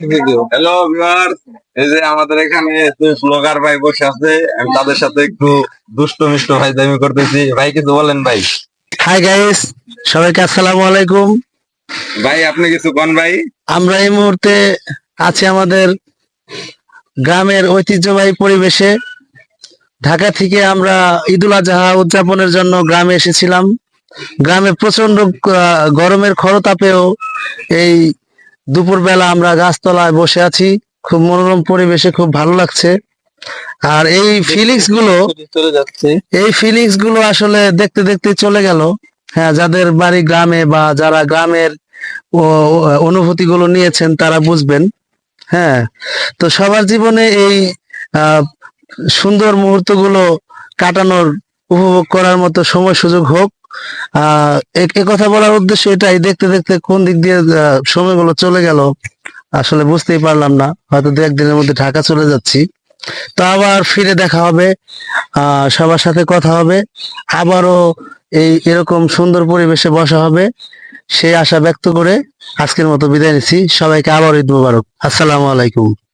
Hello viewer এই যে আমাদের এখানে স্লোগার ভাই বসে আছে আমি তাদের সাথে একটু দুষ্ট মিষ্ট ভাই দামি করতেছি। ভাই কিছু বলেন ভাই। হাই গাইস সবাইকে আসসালামু আলাইকুম। ভাই আপনি কিছু কোন ভাই? আমরা এই মুহূর্তে আছি আমাদের গ্রামের ঐতিহ্যবাহী পরিবেশে। ঢাকা থেকে আমরা ঈদুল আজহা উদযাপনের জন্য গ্রামে এসেছিলাম। গ্রামে প্রচণ্ড গরমের খরতাপেও এই দুপুরবেলা আমরা গাছতলায় বসে আছি। খুব মনোরম পরিবেশে খুব ভালো লাগছে। আর এই ফিলিংসগুলো এই ফিলিংসগুলো আসলে দেখতে দেখতে চলে গেল। হ্যাঁ যাদের বাড়ি গ্রামে বা যারা গ্রামের অনুভূতি গুলো নিয়েছেন তারা বুঝবেন। হ্যাঁ তো সবার জীবনে এই সুন্দর মুহূর্তগুলো কাটানোর উপভোগ করার মতো সময় সুযোগ হোক। এ- কথা বলার উদ্দেশ্য এটাই, দেখতে দেখতে কোন দিক দিয়ে সময়গুলো চলে গেল, আসলে বুঝতেই পারলাম না। হয়তো দু একদিনের মধ্যে ঢাকা চলে যাচ্ছি। তো আবার ফিরে দেখা হবে সবার সাথে কথা হবে, আবারও এই এরকম সুন্দর পরিবেশে বসা হবে, সেই আশা ব্যক্ত করে আজকের মতো বিদায় নিচ্ছি। সবাইকে আবার ঈদ মুবারক। আসসালামু আলাইকুম।